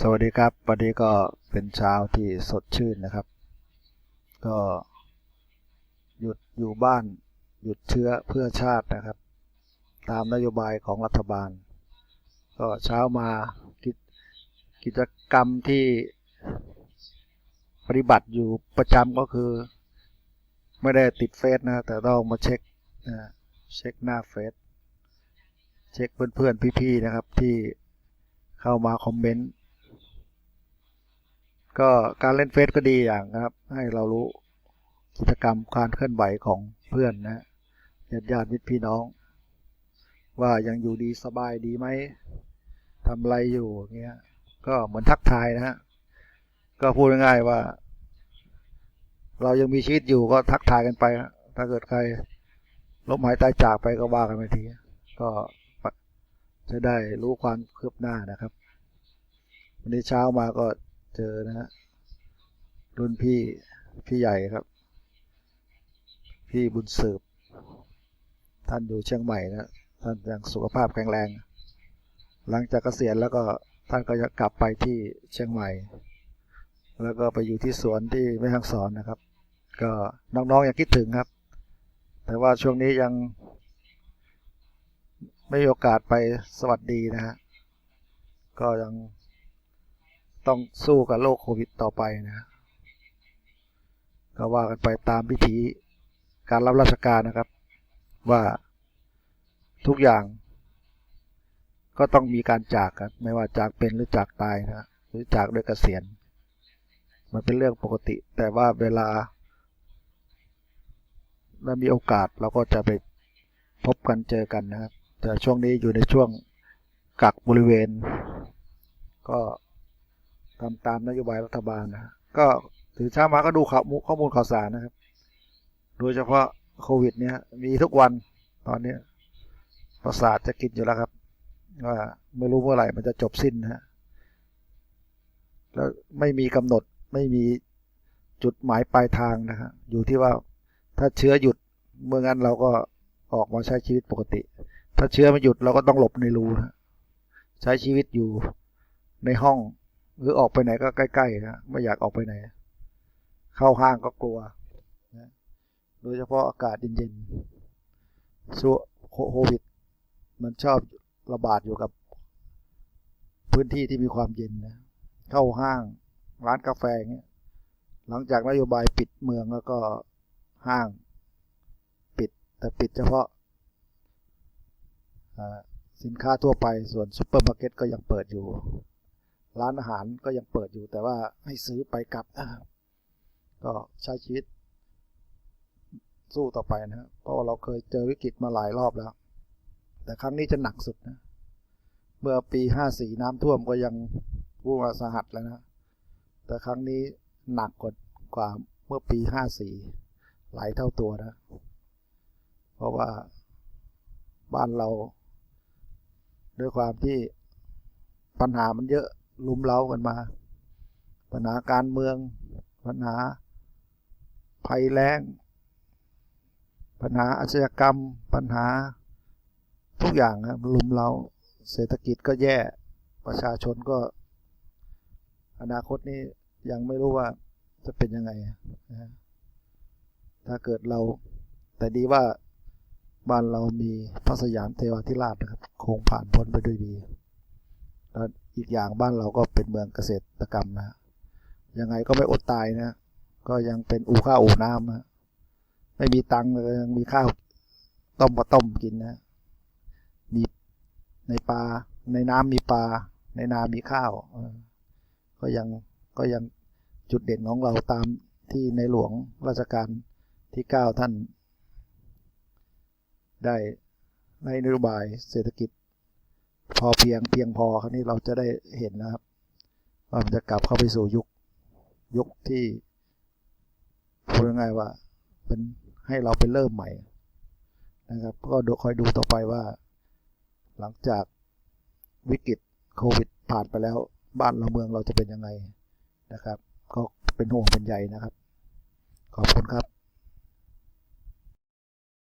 สวัสดีครับวันนี้ก็เป็นเช้าที่สดชื่นนะครับ ก็หยุดอยู่บ้านหยุดเชื้อเพื่อชาตินะครับ ตามนโยบายของรัฐบาล ก็เช้ามากิจกิจกรรมที่ปฏิบัติอยู่ประจำก็คือ ไม่ได้ติดเฟซนะแต่ต้องมาเช็คนะเช็คหน้าเฟซเช็คเพื่อนๆพี่ๆนะครับที่เข้ามาคอมเมนต์ ก็การเล่นเฟซก็ดีอย่างนะครับ ให้เรารู้กิจกรรมการเคลื่อนไหวของเพื่อนนะญาติญาติมิตรพี่น้อง ว่ายังอยู่ดีสบายดีไหมทำอะไรอยู่เงี้ยก็เหมือนทักทายนะฮะก็พูดง่ายๆว่า เรายังมีชีวิตอยู่ก็ทักทายกันไป ถ้าเกิดใครล้มหายตายจากไปก็ว่ากันไปที ก็จะได้รู้ความคืบหน้านะครับ วันนี้เช้ามาก็ เจอนะฮะรุ่นพี่พี่ใหญ่ครับ พี่บุญสืบ ท่านอยู่เชียงใหม่นะท่านยังสุขภาพแข็งแรง หลังจากเกษียณแล้วก็ท่านก็จะกลับไปที่เชียงใหม่ แล้วก็ไปอยู่ที่สวนที่แม่ฮ่องสอนนะครับ ก็น้องๆยังคิดถึงครับ แต่ว่าช่วงนี้ยัง ไม่มีโอกาสไปสวัสดีนะฮะก็ยัง ต้องสู้กับโรคโควิดต่อไปนะ ก็ว่ากันไปตามพิธีการรับราชการนะครับ ว่าทุกอย่างก็ต้องมีการจากกันไม่ว่าจากเป็นหรือจากตายนะหรือจากด้วยเกษียณ มันเป็นเรื่องปกติ แต่ว่าเวลาเรามีโอกาสเราก็จะไปพบกันเจอกันนะครับ แต่ช่วงนี้อยู่ในช่วงกักบริเวณ ก็ ทำตามนโยบายรัฐบาลนะก็ถือเช้ามาก็ดูข่าวข้อมูลข่าวสารนะครับ โดยเฉพาะโควิด เนี่ยมีทุกวันตอนนี้ประสาทจะกินอยู่แล้วครับว่าไม่รู้เมื่อไหร่มันจะจบสิ้นนะฮะแล้วไม่มีกำหนดไม่มีจุดหมายปลายทางนะฮะอยู่ที่ว่าถ้าเชื้อหยุดเมื่องั้นเราก็ออกมาใช้ชีวิตปกติ ถ้าเชื้อไม่หยุดเราก็ต้องหลบในรูนะใช้ชีวิตอยู่ในห้อง หรือออกไปไหนก็ใกล้ๆนะไม่อยากออกไปไหน เข้าห้างก็กลัวนะโดยเฉพาะอากาศเย็นๆช่วโควิด มันชอบระบาดอยู่กับ พื้นที่ที่มีความเย็นนะเข้าห้างร้านกาแฟเงี้ยหลังจากนโยบายปิดเมืองแล้วก็ห้างปิดแต่ปิดเฉพาะสินค้าทั่วไปส่วนซูเปอร์มาร์เก็ตก็ยังเปิดอยู่ ร้านอาหารก็ยังเปิดอยู่แต่ว่าให้ซื้อไปกลับนะครับก็ใช้ชีวิต สู้ต่อไปนะครับเพราะว่าเราเคยเจอวิกฤตมาหลายรอบแล้ว แต่ครั้งนี้จะหนักสุดนะ เมื่อปีห้าสี่น้ำท่วมก็ยังพูดว่าสหัสแล้วนะ แต่ครั้งนี้หนักกว่ากว่าเมื่อปีห้าสี่หลายเท่าตัวนะ เพราะว่าบ้านเรา ด้วยความที่ปัญหามันเยอะ ลุมเล้ากันมา ปัญหาการเมือง ปัญหาภัยแล้ง ปัญหาอาชญากรรม ปัญหาทุกอย่างครับลุมเราเศรษฐกิจก็แย่ประชาชนก็ อนาคตนี้ยังไม่รู้ว่าจะเป็นยังไงนะถ้าเกิดเราแต่ดีว่าบ้านเรามีพระสยามเทวาธิราชนะครับ คงผ่านพ้นไปด้วยดี แล้วอีกอย่างบ้านเราก็เป็นเมืองเกษตรกรรมนะยังไงก็ไม่อดตายนะ ก็ยังเป็นอู่ข้าวอู่น้ำนะไม่มีตังค์เลยยังมีข้าวต้มมาต้มกินนะมีในปลาในน้ำมีปลา ในนามีข้าวก็ยังก็ยังจุดเด่นของเราตามที่ในหลวงราชการที่เก้าท่าน ได้ในนโยบายเศรษฐกิจ พอเพียงเพียงพอคราวนี้เราจะได้เห็นนะครับ ว่ามันจะกลับเข้าไปสู่ยุคยุคที่พูดง่ายว่า เป็นให้เราไปเริ่มใหม่นะครับ ก็คอยดูต่อไปว่า หลังจากวิกฤตโควิดผ่านไปแล้ว บ้านเราเมืองเราจะเป็นยังไงนะครับ ก็เป็นห่วงเป็นใยนะครับ ขอบคุณครับ